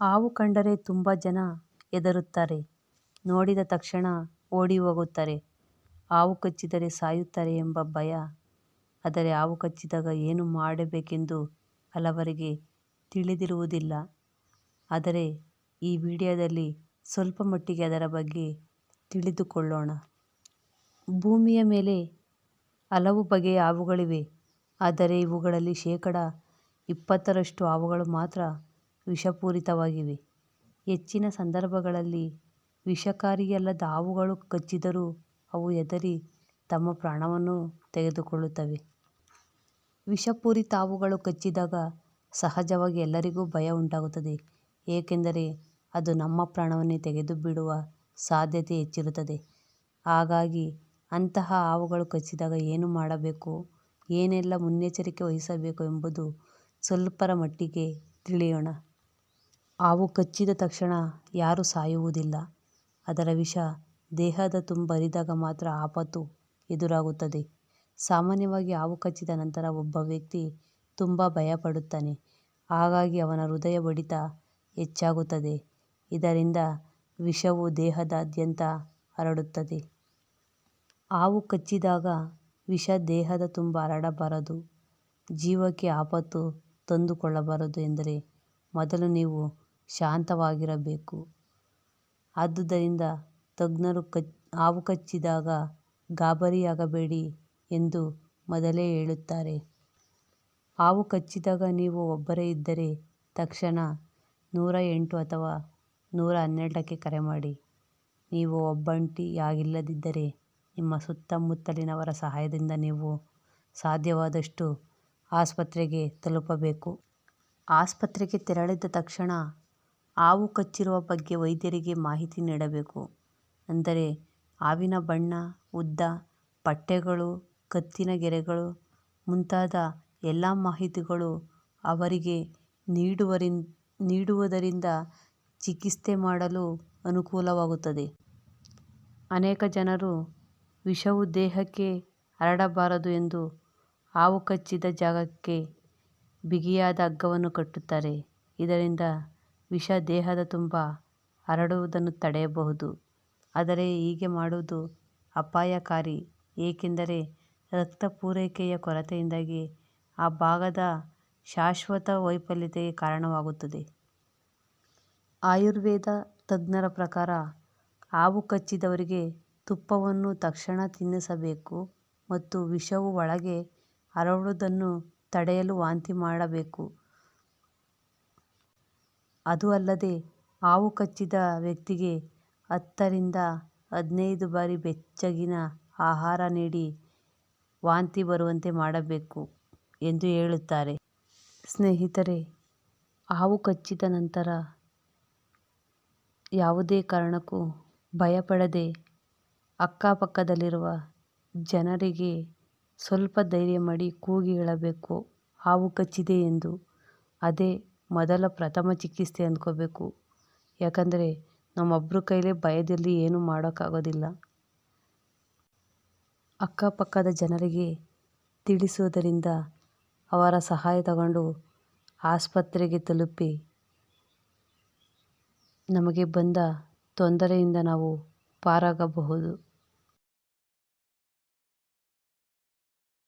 ಹಾವು ಕಂಡರೆ ತುಂಬ ಜನ ಹೆದರುತ್ತಾರೆ. ನೋಡಿದ ತಕ್ಷಣ ಓಡಿ ಹೋಗುತ್ತಾರೆ. ಹಾವು ಕಚ್ಚಿದರೆ ಸಾಯುತ್ತಾರೆ ಎಂಬ ಭಯ. ಆದರೆ ಹಾವು ಕಚ್ಚಿದಾಗ ಏನು ಮಾಡಬೇಕೆಂದು ಹಲವರಿಗೆ ತಿಳಿದಿರುವುದಿಲ್ಲ. ಆದರೆ ಈ ವಿಡಿಯೋದಲ್ಲಿ ಸ್ವಲ್ಪ ಮಟ್ಟಿಗೆ ಅದರ ಬಗ್ಗೆ ತಿಳಿದುಕೊಳ್ಳೋಣ. ಭೂಮಿಯ ಮೇಲೆ ಹಲವು ಬಗೆಯ ಹಾವುಗಳಿವೆ. ಆದರೆ ಇವುಗಳಲ್ಲಿ ಶೇಕಡ ಇಪ್ಪತ್ತರಷ್ಟು ಹಾವುಗಳು ಮಾತ್ರ ವಿಷಪೂರಿತವಾಗಿವೆ. ಹೆಚ್ಚಿನ ಸಂದರ್ಭಗಳಲ್ಲಿ ವಿಷಕಾರಿಯಲ್ಲದ ಹಾವುಗಳು ಕಚ್ಚಿದರೂ ಅವು ಹೆದರಿ ತಮ್ಮ ಪ್ರಾಣವನ್ನು ತೆಗೆದುಕೊಳ್ಳುತ್ತವೆ. ವಿಷಪೂರಿತ ಹಾವುಗಳು ಕಚ್ಚಿದಾಗ ಸಹಜವಾಗಿ ಎಲ್ಲರಿಗೂ ಭಯ ಉಂಟಾಗುತ್ತದೆ. ಏಕೆಂದರೆ ಅದು ನಮ್ಮ ಪ್ರಾಣವನ್ನೇ ತೆಗೆದುಬಿಡುವ ಸಾಧ್ಯತೆ ಹೆಚ್ಚಿರುತ್ತದೆ. ಹಾಗಾಗಿ ಅಂತಹ ಹಾವುಗಳು ಕಚ್ಚಿದಾಗ ಏನು ಮಾಡಬೇಕು, ಏನೆಲ್ಲ ಮುನ್ನೆಚ್ಚರಿಕೆ ವಹಿಸಬೇಕು ಎಂಬುದು ಸ್ವಲ್ಪರ ಮಟ್ಟಿಗೆ ತಿಳಿಯೋಣ. ಹಾವು ಕಚ್ಚಿದ ತಕ್ಷಣ ಯಾರೂ ಸಾಯುವುದಿಲ್ಲ. ಅದರ ವಿಷ ದೇಹದ ತುಂಬ ಹರಿದಾಗ ಮಾತ್ರ ಆಪತ್ತು ಎದುರಾಗುತ್ತದೆ. ಸಾಮಾನ್ಯವಾಗಿ ಹಾವು ಕಚ್ಚಿದ ನಂತರ ಒಬ್ಬ ವ್ಯಕ್ತಿ ತುಂಬ ಭಯಪಡುತ್ತಾನೆ. ಹಾಗಾಗಿ ಅವನ ಹೃದಯ ಬಡಿತ ಹೆಚ್ಚಾಗುತ್ತದೆ. ಇದರಿಂದ ವಿಷವು ದೇಹದಾದ್ಯಂತ ಹರಡುತ್ತದೆ. ಹಾವು ಕಚ್ಚಿದಾಗ ವಿಷ ದೇಹದ ತುಂಬ ಹರಡಬಾರದು, ಜೀವಕ್ಕೆ ಆಪತ್ತು ತಂದುಕೊಳ್ಳಬಾರದು ಎಂದರೆ ಮೊದಲು ನೀವು ಶಾಂತವಾಗಿರಬೇಕು. ಆದುದರಿಂದ ತಜ್ಞರು ಹಾವು ಕಚ್ಚಿದಾಗ ಗಾಬರಿಯಾಗಬೇಡಿ ಎಂದು ಮೊದಲೇ ಹೇಳುತ್ತಾರೆ. ಹಾವು ಕಚ್ಚಿದಾಗ ನೀವು ಒಬ್ಬರೇ ಇದ್ದರೆ ತಕ್ಷಣ ನೂರ ಎಂಟು ಅಥವಾ ನೂರ ಹನ್ನೆರಡಕ್ಕೆ ಕರೆ ಮಾಡಿ. ನೀವು ಒಬ್ಬಂಟಿಯಾಗಿಲ್ಲದಿದ್ದರೆ ನಿಮ್ಮ ಸುತ್ತಮುತ್ತಲಿನವರ ಸಹಾಯದಿಂದ ನೀವು ಸಾಧ್ಯವಾದಷ್ಟು ಆಸ್ಪತ್ರೆಗೆ ತಲುಪಬೇಕು. ಆಸ್ಪತ್ರೆಗೆ ತೆರಳಿದ ತಕ್ಷಣ ಹಾವು ಕಚ್ಚಿರುವ ಬಗ್ಗೆ ವೈದ್ಯರಿಗೆ ಮಾಹಿತಿ ನೀಡಬೇಕು. ಅಂದರೆ ಹಾವಿನ ಬಣ್ಣ, ಉದ್ದ, ಪಟ್ಟೆಗಳು, ಕತ್ತಿನ ಗೆರೆಗಳು ಮುಂತಾದ ಎಲ್ಲ ಮಾಹಿತಿಗಳು ಅವರಿಗೆ ನೀಡುವುದರಿಂದ ಚಿಕಿತ್ಸೆ ಮಾಡಲು ಅನುಕೂಲವಾಗುತ್ತದೆ. ಅನೇಕ ಜನರು ವಿಷವು ದೇಹಕ್ಕೆ ಹರಡಬಾರದು ಎಂದು ಹಾವು ಕಚ್ಚಿದ ಜಾಗಕ್ಕೆ ಬಿಗಿಯಾದ ಹಗ್ಗವನ್ನು ಕಟ್ಟುತ್ತಾರೆ. ಇದರಿಂದ ವಿಷ ದೇಹದ ತುಂಬ ಹರಡುವುದನ್ನು ತಡೆಯಬಹುದು. ಆದರೆ ಹೀಗೆ ಮಾಡುವುದು ಅಪಾಯಕಾರಿ. ಏಕೆಂದರೆ ರಕ್ತ ಪೂರೈಕೆಯ ಕೊರತೆಯಿಂದಾಗಿ ಆ ಭಾಗದ ಶಾಶ್ವತ ವೈಫಲ್ಯತೆಗೆ ಕಾರಣವಾಗುತ್ತದೆ. ಆಯುರ್ವೇದ ತಜ್ಞರ ಪ್ರಕಾರ ಹಾವು ಕಚ್ಚಿದವರಿಗೆ ತುಪ್ಪವನ್ನು ತಕ್ಷಣ ತಿನ್ನಿಸಬೇಕು ಮತ್ತು ವಿಷವು ಒಳಗೆ ಹರಡುವುದನ್ನು ತಡೆಯಲು ವಾಂತಿ ಮಾಡಬೇಕು. ಅದೂ ಅಲ್ಲದೆ ಹಾವು ಕಚ್ಚಿದ ವ್ಯಕ್ತಿಗೆ ಹತ್ತರಿಂದ ಹದಿನೈದು ಬಾರಿ ಬೆಚ್ಚಗಿನ ಆಹಾರ ನೀಡಿ ವಾಂತಿ ಬರುವಂತೆ ಮಾಡಬೇಕು ಎಂದು ಹೇಳುತ್ತಾರೆ. ಸ್ನೇಹಿತರೆ, ಹಾವು ಕಚ್ಚಿದ ನಂತರ ಯಾವುದೇ ಕಾರಣಕ್ಕೂ ಭಯಪಡದೆ ಅಕ್ಕಪಕ್ಕದಲ್ಲಿರುವ ಜನರಿಗೆ ಸ್ವಲ್ಪ ಧೈರ್ಯ ಮಾಡಿ ಕೂಗಿ ಹೇಳಬೇಕು ಹಾವು ಕಚ್ಚಿದೆ ಎಂದು. ಅದೇ ಮೊದಲ ಪ್ರಥಮ ಚಿಕಿತ್ಸೆ ಅಂದ್ಕೋಬೇಕು. ಯಾಕಂದರೆ ನಮ್ಮೊಬ್ಬರ ಕೈಲೇ ಭಯದಲ್ಲಿ ಏನೂ ಮಾಡೋಕ್ಕಾಗೋದಿಲ್ಲ. ಅಕ್ಕಪಕ್ಕದ ಜನರಿಗೆ ತಿಳಿಸುವುದರಿಂದ ಅವರ ಸಹಾಯ ತಗೊಂಡು ಆಸ್ಪತ್ರೆಗೆ ತಲುಪಿ ನಮಗೆ ಬಂದ ತೊಂದರೆಯಿಂದ ನಾವು ಪಾರಾಗಬಹುದು.